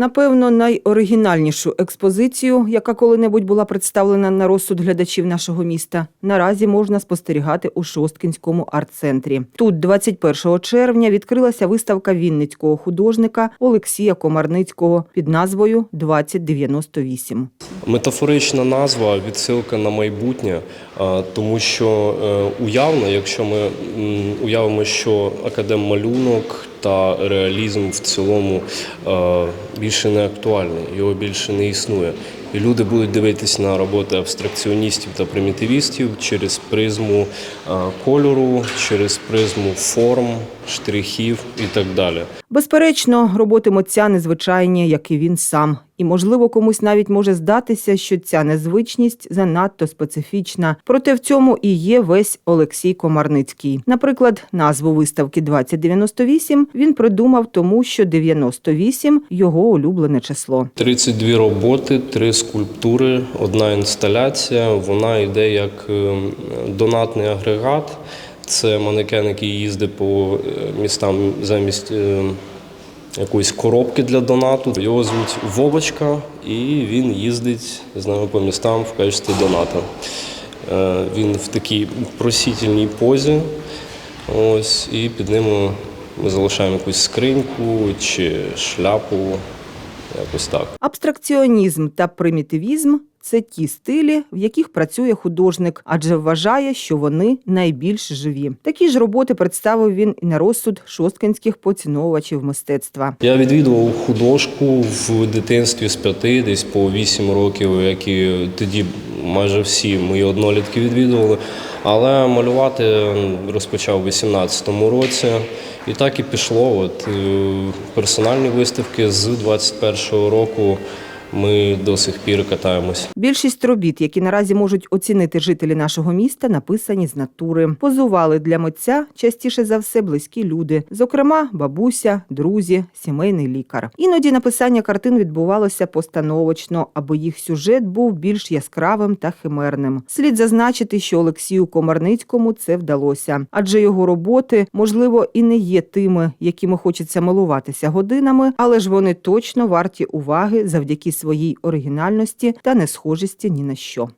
Напевно, найоригінальнішу експозицію, яка коли-небудь була представлена на розсуд глядачів нашого міста, наразі можна спостерігати у Шосткінському арт-центрі. Тут, 21 червня, відкрилася виставка вінницького художника Олексія Комарницького під назвою «2098». Метафорична назва відсилка на майбутнє, тому що е, уявно, якщо ми уявимо, що академмалюнок та реалізм в цілому е, більше не актуальний, його більше не існує. І люди будуть дивитись на роботи абстракціоністів та примітивістів через призму кольору, через призму форм, штрихів і так далі. Безперечно, роботи митця незвичайні, як і він сам. І, можливо, комусь навіть може здатися, що ця незвичність занадто специфічна. Проте в цьому і є весь Олексій Комарницький. Наприклад, назву виставки «2098» він придумав тому, що 98 – його улюблене число. 32 роботи, три скульптури, одна інсталяція. Вона йде як е, донатний агрегат. Це манекен, який їздить по е, містам замість е, якоїсь коробки для донату. Його звуть Вовочка, і він їздить з нами по містам в качестві доната. Він в такій просітельній позі. Ось, і під ним ми залишаємо якусь скриньку чи шляпу. Якось так. Абстракціонізм та примітивізм – це ті стилі, в яких працює художник, адже вважає, що вони найбільш живі. Такі ж роботи представив він і на розсуд шосткинських поціновувачів мистецтва. Я відвідував художку в дитинстві з п'яти, десь по вісім років, які тоді майже всі мої однолітки відвідували. Але малювати розпочав у 18-му році. І так і пішло. От е, персональні виставки з 21-го року ми до сих пір катаємось. Більшість робіт, які наразі можуть оцінити жителі нашого міста, написані з натури. Позували для митця частіше за все близькі люди, зокрема, бабуся, друзі, сімейний лікар. Іноді написання картин відбувалося постановочно, аби їх сюжет був більш яскравим та химерним. Слід зазначити, що Олексію Комарницькому це вдалося, адже його роботи, можливо, і не є тими, якими хочеться милуватися годинами, але ж вони точно варті уваги завдяки своїй оригінальності та несхожості ні на що.